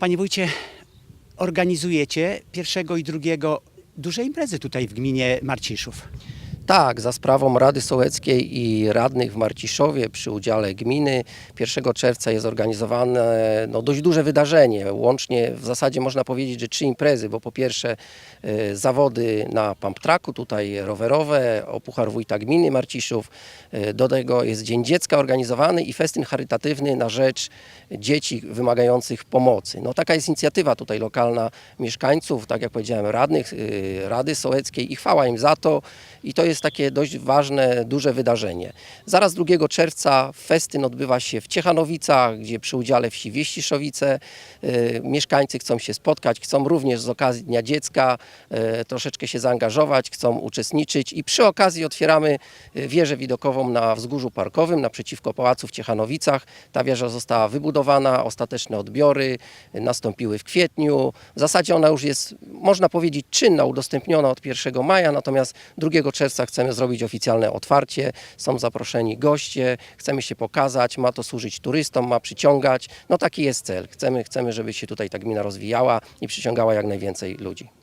Panie wójcie, organizujecie pierwszego i drugiego duże imprezy tutaj w gminie Marciszów. Tak, za sprawą Rady Sołeckiej i radnych w Marciszowie przy udziale gminy 1 czerwca jest organizowane no, dość duże wydarzenie. Łącznie w zasadzie można powiedzieć, że trzy imprezy, bo po pierwsze e, zawody na pump tracku, tutaj rowerowe, o Puchar Wójta Gminy Marciszów. E, do tego jest Dzień Dziecka organizowany i festyn charytatywny na rzecz dzieci wymagających pomocy. No, taka jest inicjatywa tutaj lokalna mieszkańców, tak jak powiedziałem, radnych y, Rady Sołeckiej i chwała im za to. I to jest takie dość ważne, duże wydarzenie. Zaraz 2 czerwca festyn odbywa się w Ciechanowicach, gdzie przy udziale wsi Wieściszowice y, mieszkańcy chcą się spotkać, chcą również z okazji Dnia Dziecka y, troszeczkę się zaangażować, chcą uczestniczyć i przy okazji otwieramy y, wieżę widokową na wzgórzu parkowym naprzeciwko Pałacu w Ciechanowicach. Ta wieża została wybudowana, ostateczne odbiory nastąpiły w kwietniu. W zasadzie ona już jest, można powiedzieć, czynna, udostępniona od 1 maja, natomiast 2 czerwca chcemy zrobić oficjalne otwarcie. Są zaproszeni goście, chcemy się pokazać, ma to służyć turystom, ma przyciągać. No taki jest cel. Chcemy, chcemy żeby się tutaj ta gmina rozwijała i przyciągała jak najwięcej ludzi.